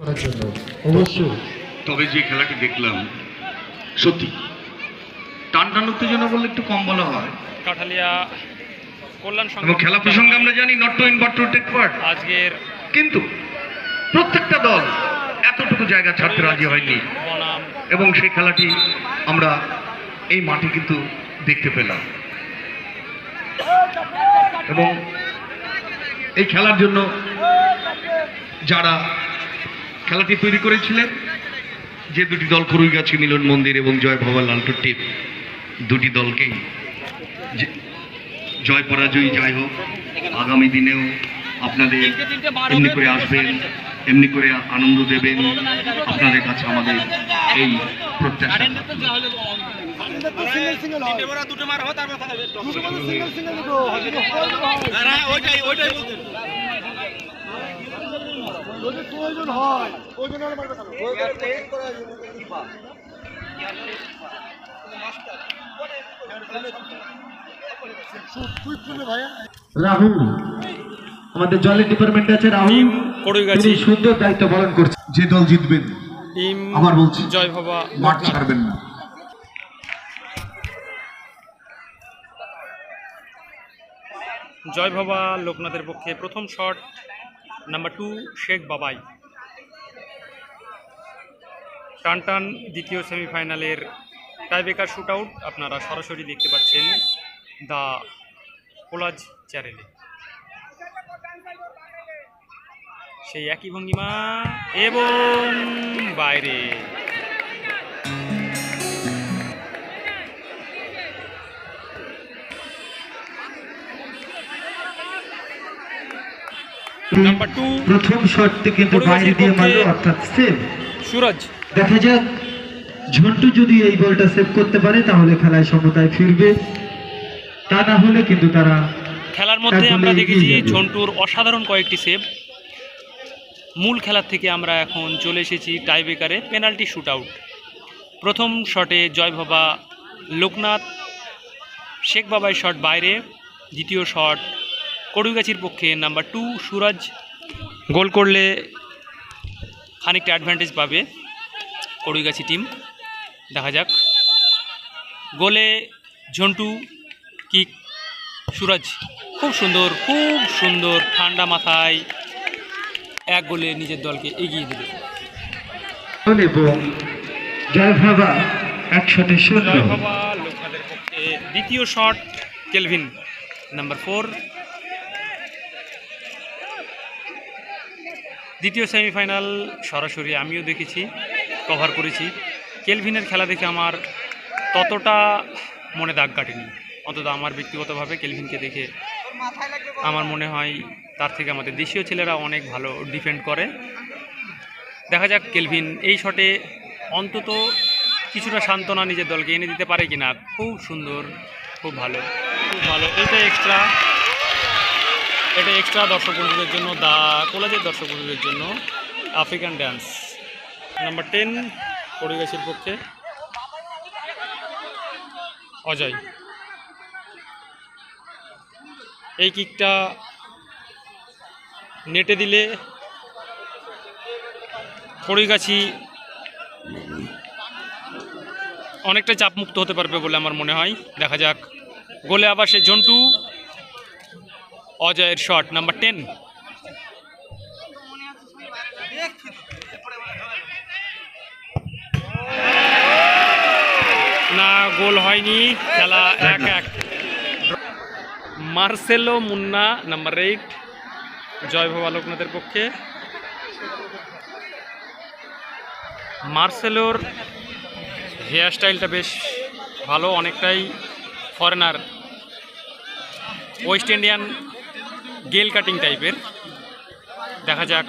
অবশ্যই। তবে যে খেলাটি দেখলাম সত্যি টান টান উত্তেজনা বললে একটু কম বলা হয়। কাঠালিয়া কল্যাণ সংঘ খেলা প্রসঙ্গে আমরা জানি not to win but to take part আজকের কিন্তু প্রত্যেকটা দল এতটুকু জায়গা ছাড়তে রাজি হয়নি। এবং সেই খেলাটি আমরা এই মাঠে কিন্তু দেখতে পেলাম। এবং এই খেলার জন্য যারা খেলাটি তৈরি করেছিলেন যে দুটি দল কুরুইগাছি মিলন মন্দির এবং জয় ভবা লালটুর টিম দুটি দলকেই যে- জয় পরাজয় যাই হোক আগামী দিনেও আপনাদের এমনি করে আসবেন এমনি করে আনন্দ দেবেন আপনাদের কাছে আমাদের এই প্রত্যাশা হয় মারবে কেন? তুই তুলে ভাইয়া রাহুল আমাদের জলের ডিপার্টমেন্টে আছে রাহুল। তিনি সুন্দর দায়িত্ব পালন করছে যে দল জিতবেন আবার বলছি। জয় ভবা মাঠ ছাড়বেন না। জয় ভবা লোকনাথের পক্ষে প্রথম শট। নাম্বার টু শেখ বাবাই টান টান দ্বিতীয় সেমিফাইনালের টাইবেকার শ্যুট আউট আপনারা সরাসরি দেখতে পাচ্ছেন দ্য কোলাজ চ্যানেলে সেই একই ভঙ্গিমা এবং বাইরে। নাম্বার প্রথম শটটি কিন্তু বাইরে দিয়ে মারলো অর্থাৎ সেভ সুরজ। দেখা যাক ঝন্টু যদি এই বলটা সেভ করতে পারে তাহলে খেলায় সমতায় ফিরবে। তা না হলে কিন্তু তারা খেলার মধ্যে আমরা দেখেছি। ঝন্টুর অসাধারণ কয়েকটি সেভ মূল খেলার থেকে আমরা এখন চলে এসেছি টাইব্রেকারে পেনাল্টি শুট আউট প্রথম শটে জয় বাবা লোকনাথ শেখ বাবাই শট বাইরে দ্বিতীয় শট কড়ুইগাছির পক্ষে নাম্বার টু সুরজ গোল করলে খানিকটা অ্যাডভান্টেজ পাবে কড়ুইগাছি টিম দেখা যাক। গোলে ঝন্টু কিক সুরজ। খুব সুন্দর খুব সুন্দর ঠান্ডা মাথায় এক গোলে নিজের দলকে এগিয়ে দিল। এবং শূন্য। দ্বিতীয় শট কেলভিন নাম্বার ফোর দ্বিতীয় সেমিফাইনাল সরাসরি আমিও দেখেছি কভার করেছি। কেলভিনের খেলা দেখে আমার ততটা মনে দাগ কাটেনি। অন্তত আমার ব্যক্তিগতভাবে কেলভিনকে দেখে আমার মনে হয় তার থেকে আমাদের দেশীয় ছেলেরা অনেক ভালো ডিফেন্ড করে। দেখা যাক কেলভিন এই শটে অন্তত কিছুটা সান্ত্বনা নিজের দলকে এনে দিতে পারে কিনা। খুব সুন্দর, খুব ভালো খুব ভালো। এটা এক্সট্রা এটা এক্সট্রা দর্শক বন্ধুদের জন্য, দা কলেজের দর্শক বন্ধুদের জন্য আফ্রিকান ড্যান্স নাম্বার টেন পরিবেশের পক্ষে। অজয়। এই কিকটা নেটে দিলে কড়িগাছি অনেকটা চাপমুক্ত হতে পারবে বলে আমার মনে হয়। দেখা যাক। গোলে আবার সে জন্টু অজয়ের শট নাম্বার টেন না, গোল হয়নি, খেলা এক এক। Marcelo Munna number eight Joy ভবা লোকনাথের পক্ষে। মার্সেলোর হেয়ার স্টাইলটা বেশ ভালো, অনেকটাই foreigner West Indian Gayle cutting টাইপের দেখা যাক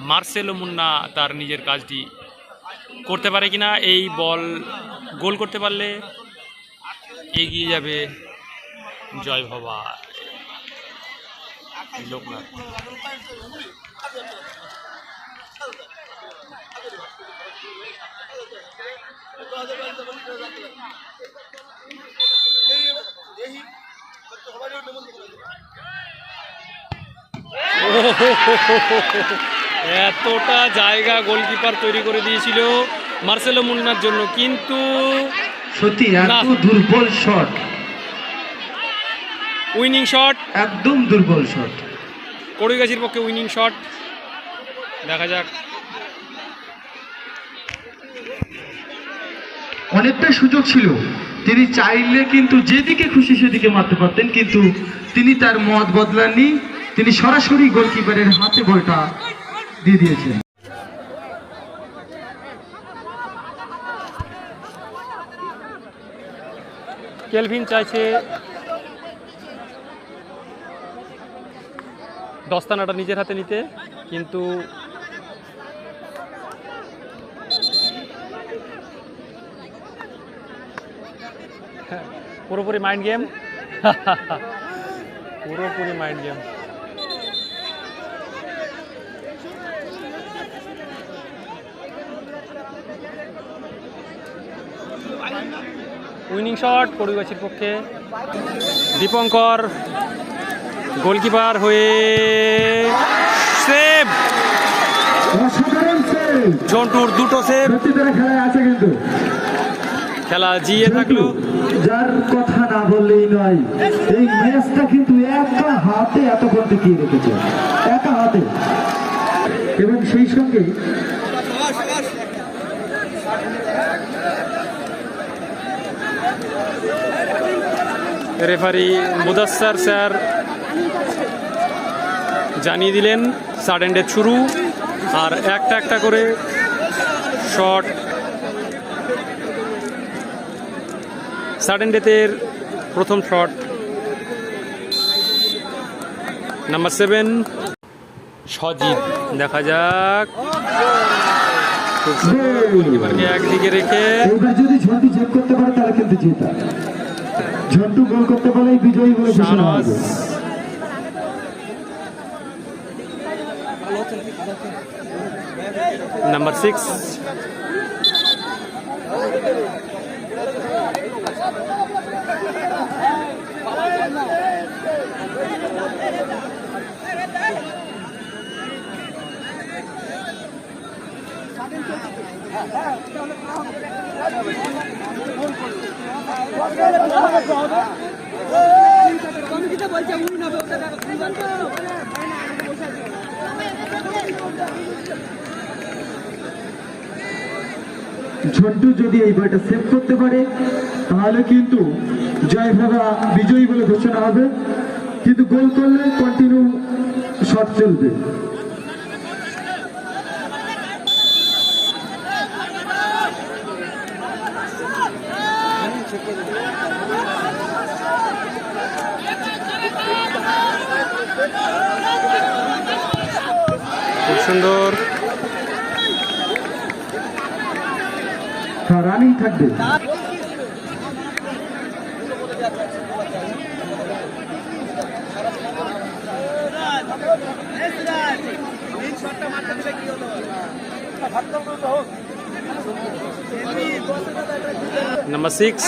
মার্সেলো মুন্না তার নিজের কাজটি করতে পারে কিনা এই বল গোল করতে পারলে এগিয়ে যাবে জয় ভবা লোকনাথ এতটা জায়গা গোলকিপার তৈরি করে দিয়েছিল মার্সেলো মুন্নার জন্য কিন্তু সত্যি এত দুর্বল শট উইনিং শট। একদম দুর্বল শট কড়ইগাছির পক্ষে উইনিং শট। দেখা যাক। অনেকটা সুযোগ ছিল। তিনি চাইলে কিন্তু যেদিকে খুশি সেদিকে মারতে পারতেন, কিন্তু তিনি তার মত বদলাননি। তিনি সরাসরি গোলকিপারের হাতে বলটা দিয়ে দিয়েছেন কেলভিন চাইছে দস্তানাটা নিজের হাতে নিতে, কিন্তু পুরোপুরি মাইন্ড গেম পুরোপুরি মাইন্ড গেম উইনিং শট কড়ুগাছির পক্ষে। দীপঙ্কর গোলকিপার হয়ে সেভ জন্টুর দুটো সেভ খেলা জিয়ে থাকল। যার কথা না বললেই নয়, এই ম্যাচটা কিন্তু একা হাতে এত গোল টিকিয়ে রেখেছে, একা হাতে। এবং সেই সঙ্গে রেফারি মুদাস্সার স্যার জানিয়ে দিলেন সাডেন ডেথ শুরু, আর একটা একটা করে শট সাডেন ডেথের প্রথম শট নাম্বার সেভেন সজিব দেখা যাক। একদিকে রেখে। যদি ঝন্টু করতে পারে কিন্তু জেতা। ঝন্টু গোল করতে পারলেই বিজয়ী বলে ঘোষণা হবে নাম্বার সিক্স ঝন্টু যদি এই বলটা সেভ করতে পারে তাহলে কিন্তু জয় ভাবা বিজয়ী বলে ঘোষণা হবে। কিন্তু গোল করলে কন্টিনিউ শট চলবে। খুব সুন্দর। রানিং থাকবে। নাম্বার সিক্স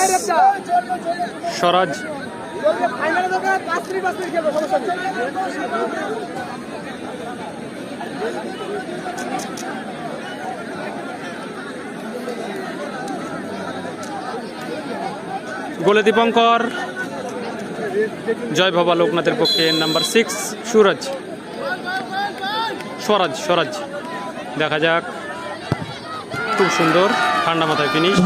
স্বরাজ গোলে দীপঙ্কর জয় বাবা লোকনাথের পক্ষে নাম্বার সিক্স সুরজ স্বরাজ স্বরাজ। দেখা যাক। খুব সুন্দর ঠান্ডা মাথায় ফিনিশ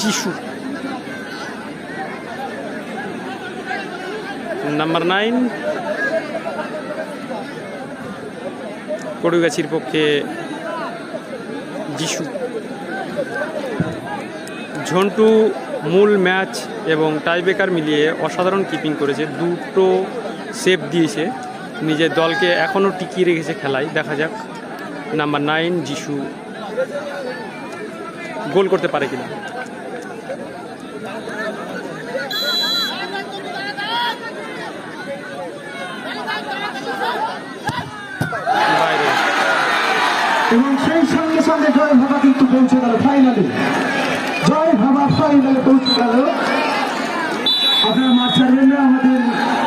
যিশু। নাম্বার নাইন কড়ুগাছির পক্ষে যিশু। ঝন্টু মূল ম্যাচ এবং টাইব্রেকার মিলিয়ে অসাধারণ কিপিং করেছে। দুটো সেভ দিয়েছে। নিজের দলকে এখনও টিকিয়ে রেখেছে খেলায়। দেখা যাক, নাম্বার নাইন যিশু গোল করতে পারে কিনা। এবং সেই সঙ্গে সঙ্গে জয় ভাবা কিন্তু পৌঁছে গেল ফাইনালে জয় ভাবা ফাইনালে পৌঁছে গেল। আপনারা ছাড়বেন না আমাদের